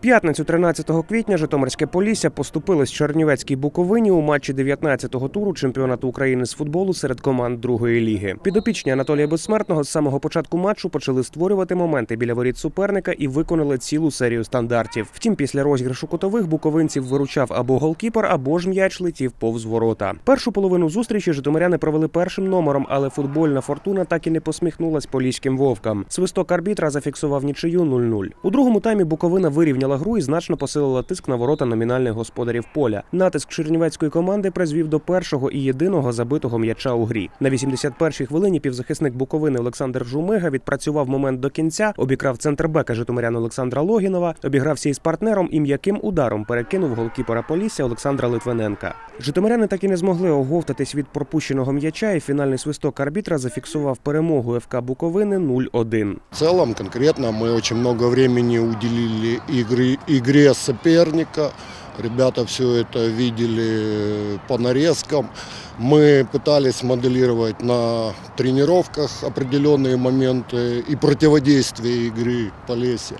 п'ятницю, 13 квітня, Житомирське Полісся поступилось Чернівецькій Буковині у матчі 19-го туру чемпіонату України з футболу серед команд другої ліги. Підопічні Анатолія Безсмертного з самого початку матчу почали створювати моменти біля воріт суперника і виконали цілу серію стандартів. Втім, після розіграшу кутових буковинців виручав або голкіпер, або ж м'яч летів повз ворота. Першу половину зустрічі житомиряни провели першим номером, але футбольна фортуна так і не посміхнулась поліським вовкам. Свисток арбітра зафіксував нічию 0-0. У другому таймі Буковина вирівняла гру і значно посилила тиск на ворота номінальних господарів поля. Натиск чернівецької команди призвів до першого і єдиного забитого м'яча у грі. На 81-й хвилині півзахисник Буковини Олександр Жумига відпрацював момент до кінця, обікрав центрбека житомирян Олександра Логінова, обігрався із партнером і м'яким ударом перекинув голкіпера Полісся Олександра Литвиненка. Житомиряни так і не змогли оговтатись від пропущеного м'яча, і фінальний свисток арбітра зафіксував перемогу ФК Буковини 0-1. В целом, конкретно, мы очень много времени уделили игры, игре соперника. Ребята все это видели по нарезкам. Мы пытались моделировать на тренировках определенные моменты и противодействие игры Полесья.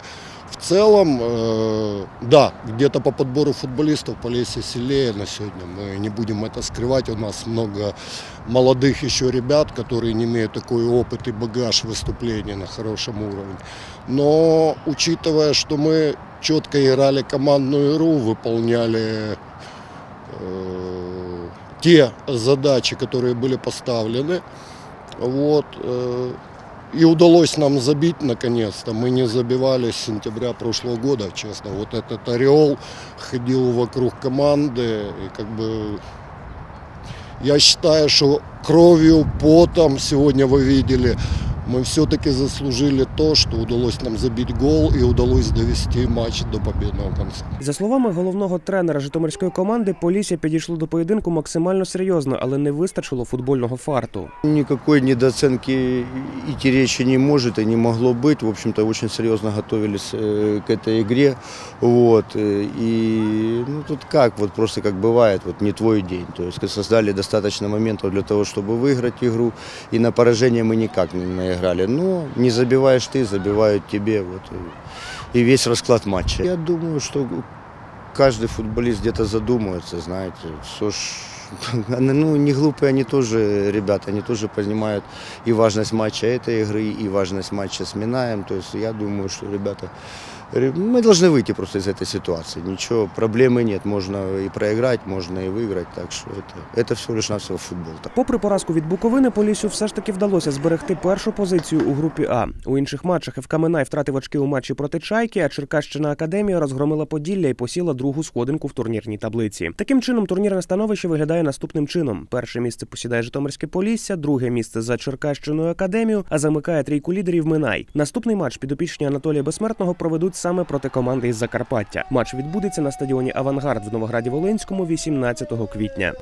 В целом, э, да, где-то по подбору футболистов Полесье сильнее на сегодня. Мы не будем это скрывать. У нас много молодых еще ребят, которые не имеют такой опыт и багаж выступлений на хорошем уровне. Но учитывая, что мы четко играли командную игру, выполняли э, те задачи, которые были поставлены, вот, э, и удалось нам забить наконец-то. Мы не забивали с сентября прошлого года, честно. Вот этот ореол ходил вокруг команды. И как бы я считаю, что кровью, потом сегодня вы видели, мы все-таки заслужили то, что удалось нам забить гол и удалось довести матч до победного конца. За словами головного тренера житомирської команди, Полісся підійшло до поєдинку максимально серйозно, але не вистачило футбольного фарту. Никакой недооценки идти речи не может и не могло быть. В общем-то, очень серьезно готовились э, к этой игре. Вот. э, И ну, тут как, вот просто как бывает, вот не твой день. То есть создали достаточно моментов для того, чтобы выиграть игру. И на поражение мы никак не наиграли. Но не забиваешь ты, забивают тебе. Вот. И и весь расклад матча. Я думаю, что каждый футболист где-то задумывается, знаете, все ж, ну, не глупые они тоже, ребята, они тоже понимают и важность матча этой игры, и важность матча с Минаем, то есть я думаю, что ребята, ре- мы должны выйти просто из этой ситуации, ничего, проблемы нет, можно и проиграть, можно и выиграть, так что это, это всего лишь навсего футбол. Попри поразку від Буковини, Поліссю все ж таки вдалося зберегти першу позицію у групі А. У інших матчах ФК Минай втратив очки у матчі проти Чайки, а Черкащина Академія розгромила Поділля і посіла другу сходинку в турнірній таблиці. Таким чином, турнірне становище виглядає наступним чином: перше місце посідає Житомирське Полісся, друге місце за Черкащиною Академію, а замикає трійку лідерів Минай. Наступний матч підопічні Анатолія Безсмертного проведуть саме проти команди із Закарпаття. Матч відбудеться на стадіоні Авангард в Новограді Волинському 18 квітня.